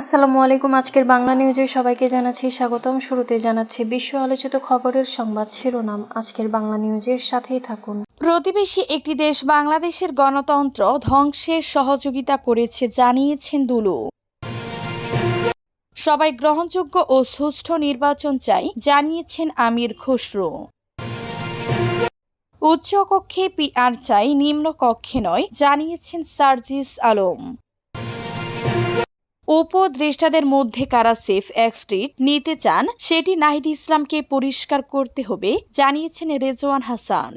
আসসালামু আলাইকুম, আজকের বাংলা নিউজে সবাইকে জানাচ্ছি স্বাগতম। শুরুতে জানাচ্ছি বিশ্ব আলোচিত খবরের সংবাদ শিরোনাম। আজকের বাংলা নিউজের সাথেই থাকুন। প্রতিবেশী একটি দেশ বাংলাদেশের গণতন্ত্র ধ্বংসের সহযোগিতা করেছে জানিয়েছেন দুলু। সবাই গ্রহণযোগ্য ও সুষ্ঠু নির্বাচন চাই, জানিয়েছেন আমির খুসরু। উচ্চকক্ষে পিআর চাই, নিম্ন কক্ষে নয়, জানিয়েছেন সার্জিস আলম। উপদেষ্টাদের মধ্যে কারা সেফ এক্সট্রিট নিতে চান, সেটি নাহিদ ইসলামকে পরিষ্কার করতে হবে, জানিয়েছেন রেজওয়ান হাসান।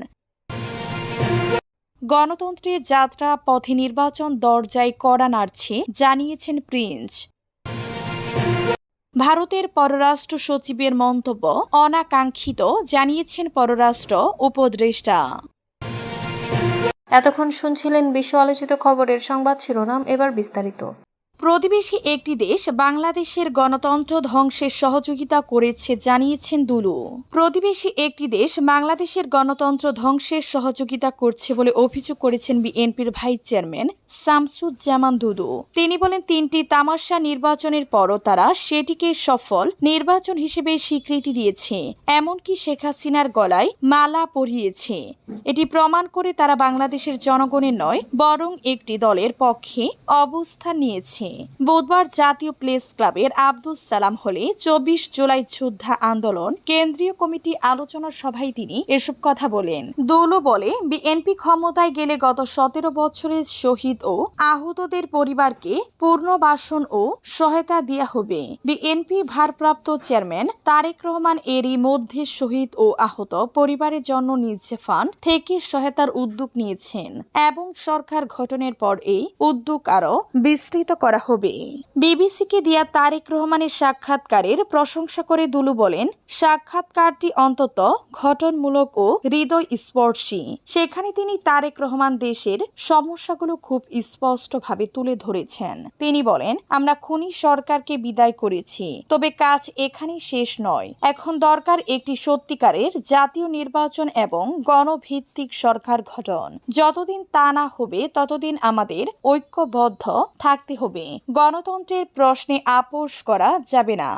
গণতন্ত্রের যাত্রা পথে নির্বাচন দরজায় কড়া নাড়ছে, জানিয়েছেন প্রিন্স। ভারতের পররাষ্ট্র সচিবের মন্তব্য অনাকাঙ্ক্ষিত, জানিয়েছেন পররাষ্ট্র উপদেষ্টা। এতক্ষণ শুনছিলেন বিশ্ব আলোচিত খবরের সংবাদ শিরোনাম, এবার বিস্তারিত। প্রতিবেশী একটি দেশ বাংলাদেশের গণতন্ত্র ধ্বংসের সহযোগিতা করেছে জানিয়েছেন দুলু। প্রতিবেশী একটি দেশ বাংলাদেশের গণতন্ত্র ধ্বংসের সহযোগিতা করছে বলে অভিযোগ করেছেন বিএনপির ভাইস চেয়ারম্যান শামসুজ্জামান দুদু তিনি বলেন, তিনটি তামাশা নির্বাচনের পরও তারা সেটিকে সফল নির্বাচন হিসেবে স্বীকৃতি দিয়েছে। এমনকি শেখ হাসিনার গলায় মালা পরিয়েছে। এটি প্রমাণ করে তারা বাংলাদেশের জনগণের নয়, বরং একটি দলের পক্ষে অবস্থান নিয়েছে। বুধবার জাতীয় প্লেস ক্লাবের আব্দুল সালাম হলে চব্বিশ জুলাই যোদ্ধা আন্দোলন কেন্দ্রীয় কমিটি আলোচনা সভায় তিনি এসব কথা বলেন। দৌল বলে, বিএনপি ক্ষমতায় গেলে গত সতেরো বছরের শহীদ ও আহতদের পরিবারকে পুনর্বাসন ও সহায়তা দেওয়া হবে। বিএনপি ভারপ্রাপ্ত চেয়ারম্যান তারেক রহমান এরই মধ্যে শহীদ ও আহত পরিবারের জন্য নিজ ফান্ড থেকে সহায়তার উদ্যোগ নিয়েছেন এবং সরকার গঠনের পর এই উদ্যোগ আরও বিস্তৃত করা হবে। বিবিসিকে দেয়া তারেক রহমানের সাক্ষাৎকারের প্রশংসা করে দুলু বলেন, সাক্ষাৎকারটি অন্তত ঘটনমূলক ও হৃদয় স্পর্শী সেখানে তিনি তারেক রহমান দেশের সমস্যাগুলো খুব স্পষ্টভাবে তুলে ধরেছেন। তিনি বলেন, আমরা খুনি সরকারকে বিদায় করেছি, তবে কাজ এখানেই শেষ নয়। এখন দরকার একটি সত্যিকারের জাতীয় নির্বাচন এবং গণভিত্তিক সরকার গঠন। যতদিন তা না হবে, ততদিন আমাদের ঐক্যবদ্ধ থাকতে হবে। গণতন্ত্রের প্রশ্নে আপোষ করা যাবে না।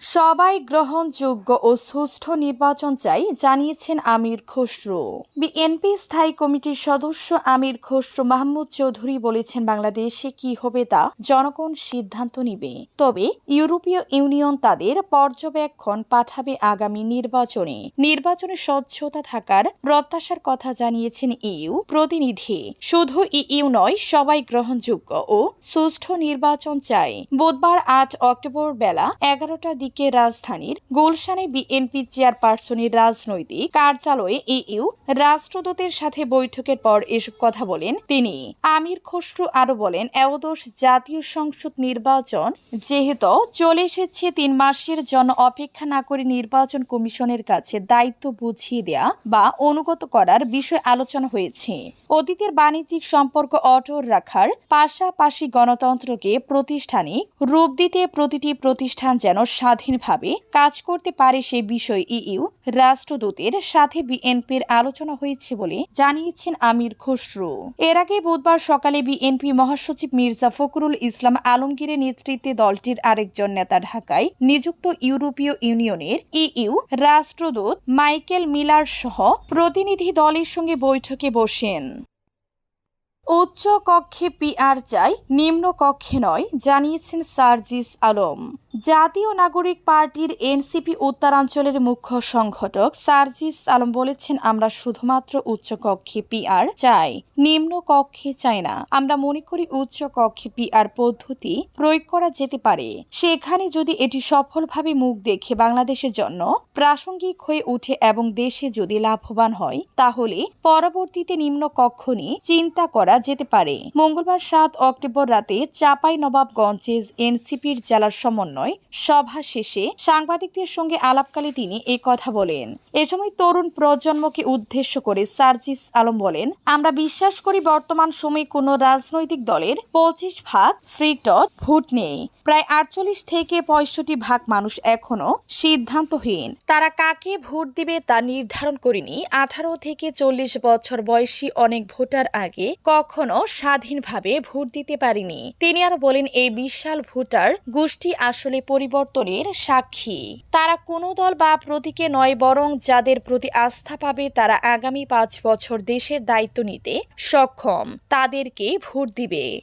সবাই গ্রহণযোগ্য ও সুষ্ঠু নির্বাচন চাই, জানিয়েছেন আমির খসরু। বিএনপি স্থায়ী কমিটির সদস্য আমির খসরু মাহমুদ চৌধুরী বলেছেন বাংলাদেশে কি হবে তা জনগণ সিদ্ধান্ত নিবে। তবে ইউরোপীয় ইউনিয়ন তাদের পর্যবেক্ষণ পাঠাবে আগামী নির্বাচনে। নির্বাচনে স্বচ্ছতা থাকার প্রত্যাশার কথা জানিয়েছেন ইইউ প্রতিনিধি। শুধু ইইউ নয়, সবাই গ্রহণযোগ্য ও সুষ্ঠু নির্বাচন চায়। বুধবার আট অক্টোবর বেলা এগারোটার দিকে রাজধানীর গুলশানে বিএনপি চেয়ারপারসনের রাজনৈতিক কার্যালয়ে ইইউ রাষ্ট্রদূতের সাথে বৈঠকের পর এসব কথা বলেন তিনি। আমির খসরু আরও বলেন এওদোষ জাতীয় সংসদ নির্বাচন যেহেতু চলে এসেছে তিন মাসের জন্য অপেক্ষা না করে নির্বাচন কমিশনের কাছে দায়িত্ব বুঝিয়ে দেয়া বা অনুগত করার বিষয় আলোচনা হয়েছে। অতীতের বাণিজ্যিক সম্পর্ক অটল রাখার পাশাপাশি গণতন্ত্রকে প্রতিষ্ঠানিক রূপ দিতে প্রতিটি প্রতিষ্ঠান যেন স্বাধীনভাবে কাজ করতে পারে সে বিষয়ে ইইউ রাষ্ট্রদূতের সাথে বিএনপির আলোচনা হয়েছে বলে জানিয়েছেন আমির খসরু। এর আগে বুধবার সকালে বিএনপি মহাসচিব মির্জা ফখরুল ইসলাম আলমগীরের নেতৃত্বে দলটির আরেকজন নেতা ঢাকায় নিযুক্ত ইউরোপীয় ইউনিয়নের ইইউ রাষ্ট্রদূত মাইকেল মিলার সহ প্রতিনিধি দলের সঙ্গে বৈঠকে বসেন। উচ্চ কক্ষে পিআর চাই, নিম্ন কক্ষে নয়, জানিয়েছেন সার্জিস আলম। জাতীয় নাগরিক পার্টির এনসিপি উত্তরাঞ্চলের মুখ্য সংগঠক সার্জিস আলম বলেছেন, আমরা শুধুমাত্র উচ্চ কক্ষে পিআর চাই, নিম্ন কক্ষে চাই না। আমরা মনে করি উচ্চ কক্ষে পিআর পদ্ধতি প্রয়োগ করা যেতে পারে। সেখানে যদি এটি সফলভাবে মুখ দেখে বাংলাদেশের জন্য প্রাসঙ্গিক হয়ে ওঠে এবং দেশে যদি লাভবান হয়, তাহলে পরবর্তীতে নিম্ন কক্ষ নিয়ে চিন্তা করা যেতে পারে। মঙ্গলবার সাত অক্টোবর রাতে চাপাই নবাবগঞ্জে এনসিপির জেলার সমন্বয় সভা শেষে সাংবাদিকদের সঙ্গে আলাপকালে তিনি এই কথা বলেন। এ সময় তরুণ প্রজন্মকে উদ্দেশ্য করে সার্জিস আলম বলেন, আমরা বিশ্বাস করি বর্তমান সময়ে কোনো রাজনৈতিক দলের পঁচিশ ভাগ ফ্রি টট ভোট নেই। প্রায় আটচল্লিশ থেকে পঁয়ষট্টি ভাগ মানুষ এখনও সিদ্ধান্তহীন। তারা কাকে ভোট দিবে তা নির্ধারণ করেনি। আঠারো থেকে চল্লিশ বছর বয়সী অনেক ভোটার আগে কখনো স্বাধীনভাবে ভোট দিতে পারেনি। তিনি আর বলেন, এই বিশাল ভোটার গোষ্ঠী আসলে পরিবর্তনের সাক্ষী। তারা কোনো দল বা প্রতীকে নয়, বরং যাদের প্রতি আস্থা পাবে তারা আগামী পাঁচ বছর দেশের দায়িত্ব নিতে সক্ষম। তাদেরকে ভোট দিবে।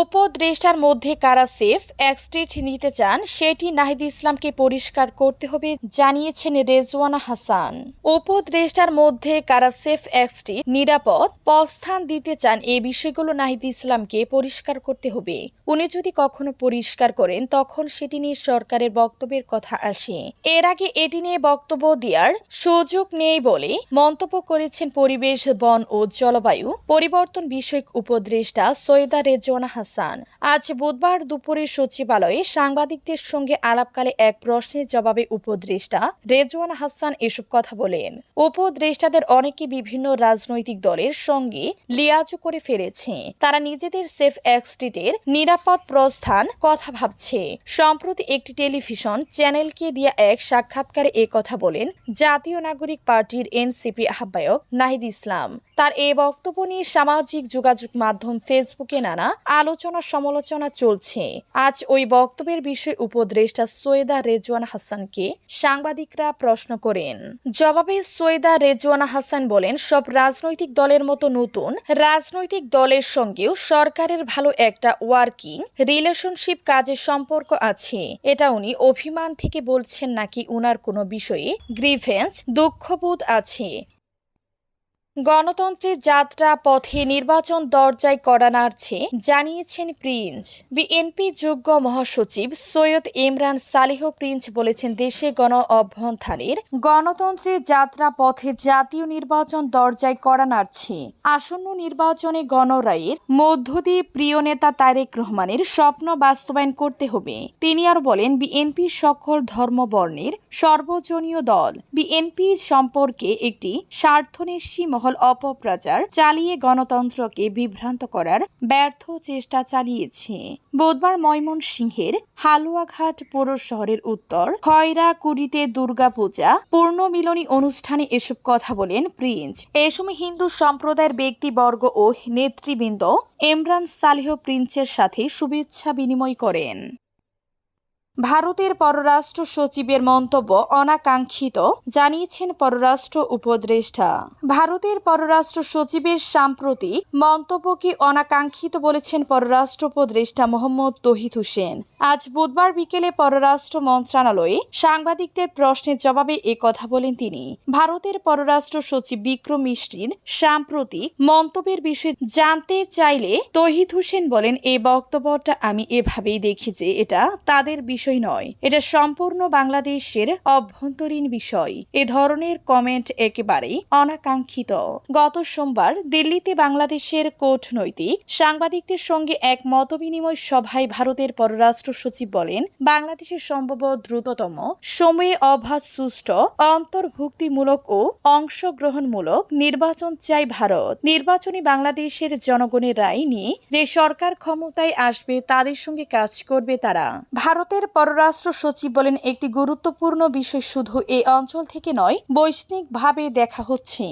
উপদেষ্টার মধ্যে কারা সেফ এক্সটেট নিতে চান, সেটি নাহিদ ইসলামকে পরিষ্কার করতে হবে, জানিয়েছেন রেজওয়ানা হাসান। উপদেষ্টার মধ্যে কারা সেফ এক্সটি নিরাপদ প্রস্থান দিতে চান এই বিষয়গুলো নাহিদ ইসলামকে পরিষ্কার করতে হবে। উনি যদি কখনো পরিষ্কার করেন, তখন সেটি নিয়ে সরকারের বক্তব্যের কথা আসে। এর আগে এটি নিয়ে বক্তব্য দেওয়ার সুযোগ নেই বলে মন্তব্য করেছেন পরিবেশ, বন ও জলবায়ু পরিবর্তন বিষয়ক উপদেষ্টা সৈয়দা রেজওয়ানা হাসান। আজ বুধবার দুপুরে সচিবালয়ে সাংবাদিকদের সঙ্গে আলাপকালে এক প্রশ্নের জবাবে উপদেষ্টা রেজওয়ানা হাসান এসব কথা বলেন। উপদেষ্টাদের অনেকে বিভিন্ন রাজনৈতিক দলের সঙ্গে লিয়াজু করে ফেলেছে। তারা নিজেদের সেফ এক্সটিটের নিরাপদ প্রস্থান কথা ভাবছে। সম্প্রতি একটি টেলিভিশন চ্যানেলকে দিয়ে এক সাক্ষাৎকারে এ কথা বলেন জাতীয় নাগরিক পার্টির এনসিপি আহ্বায়ক নাহিদ ইসলাম। তার এই বক্তব্য নিয়ে সামাজিক যোগাযোগ মাধ্যম ফেসবুকে নানা আলোচনা সমালোচনা চলছে। আজ ওই বক্তব্যের বিষয়ে উপদেষ্টা সৈয়দা রেজওয়ান হাসানকে সাংবাদিকরা প্রশ্ন করেন। জবাবে সৈয়দা রেজওয়ান হাসান বলেন, সব রাজনৈতিক দলের মতো নতুন, রাজনৈতিক দলের সঙ্গেও সরকারের ভালো একটা ওয়ার্কিং রিলেশনশিপ কাজের সম্পর্ক আছে। এটা উনি অভিমান থেকে বলছেন নাকি উনার কোনো বিষয়ে গ্রিভেন্স দুঃখবোধ আছে। গণতন্ত্রের যাত্রা পথে নির্বাচন দরজায় কড়া নাড়ছে, জানিয়েছেন প্রিন্স। বিএনপি যোগ্য মহাসচিব সৈয়দ ইমরান সালেহ প্রিন্স বলেছেন, দেশে গণ অভ্যন্থানের গণতন্ত্রের যাত্রা পথে জাতীয় নির্বাচন দরজায় কড়া নাড়ছে। আসন্ন নির্বাচনে গণরায়ের মধ্য দিয়ে প্রিয় নেতা তারেক রহমানের স্বপ্ন বাস্তবায়ন করতে হবে। তিনি আর বলেন বিএনপি সকল ধর্মবর্ণের সর্বজনীয় দল। বিএনপি সম্পর্কে একটি স্বার্থনেশী মহল অপপ্রচার চালিয়ে গণতন্ত্রকে বিভ্রান্ত করার ব্যর্থ চেষ্টা চালিয়েছে। বুধবার ময়মনসিংহের হালুয়াঘাট পৌর শহরের উত্তর খয়রা কুড়িতে দুর্গাপূজা, পূর্ণ মিলনী অনুষ্ঠানে এসব কথা বলেন প্রিন্স। এ সময় হিন্দু সম্প্রদায়ের ব্যক্তিবর্গ ও নেতৃবৃন্দ ইমরান সালেহ প্রিন্সের সাথে শুভেচ্ছা বিনিময় করেন। ভারতের পররাষ্ট্র সচিবের মন্তব্য অনাকাঙ্ক্ষিত, জানিয়েছেন পররাষ্ট্র উপদেষ্টা। ভারতের পররাষ্ট্র সচিবের সাম্প্রতিক মন্তব্যকে অনাকাঙ্ক্ষিত বলেছেন পররাষ্ট্র উপদেষ্টা মোহাম্মদ তহিদ হোসেন। আজ বুধবার বিকেলে পররাষ্ট্র মন্ত্রণালয়ে সাংবাদিকদের প্রশ্নের জবাবে এ কথা বলেন তিনি। ভারতের পররাষ্ট্র সচিব বিক্রম মিশ্রির সাম্প্রতিক মন্তব্যের বিষয়ে জানতে চাইলে তহিদ হোসেন বলেন এই বক্তব্যটা আমি এভাবেই দেখি যে এটা তাদের নয়। এটা সম্পূর্ণ বাংলাদেশের অভ্যন্তরীণ বিষয়। এ ধরনের কমেন্ট একেবারেই অনাকাঙ্ক্ষিত। গত সোমবার দিল্লিতে বাংলাদেশের কূটনৈতিক সাংবাদিকদের সঙ্গে এক মতবিনিময় সভায় ভারতের পররাষ্ট্র সচিব বলেন, বাংলাদেশের সম্ভব দ্রুততম, সময়ে অবাধ, সুষ্ঠু, অন্তর্ভুক্তিমূলক ও অংশগ্রহণমূলক নির্বাচন চাই ভারত। নির্বাচনে বাংলাদেশের জনগণের রায় নিয়ে যে সরকার ক্ষমতায় আসবে তাদের সঙ্গে কাজ করবে তারা। ভারতের পররাষ্ট্র সচিব বলেন একটি গুরুত্বপূর্ণ বিষয় শুধু এ অঞ্চল থেকে নয় বৈষ্ণিকভাবে দেখা হচ্ছে।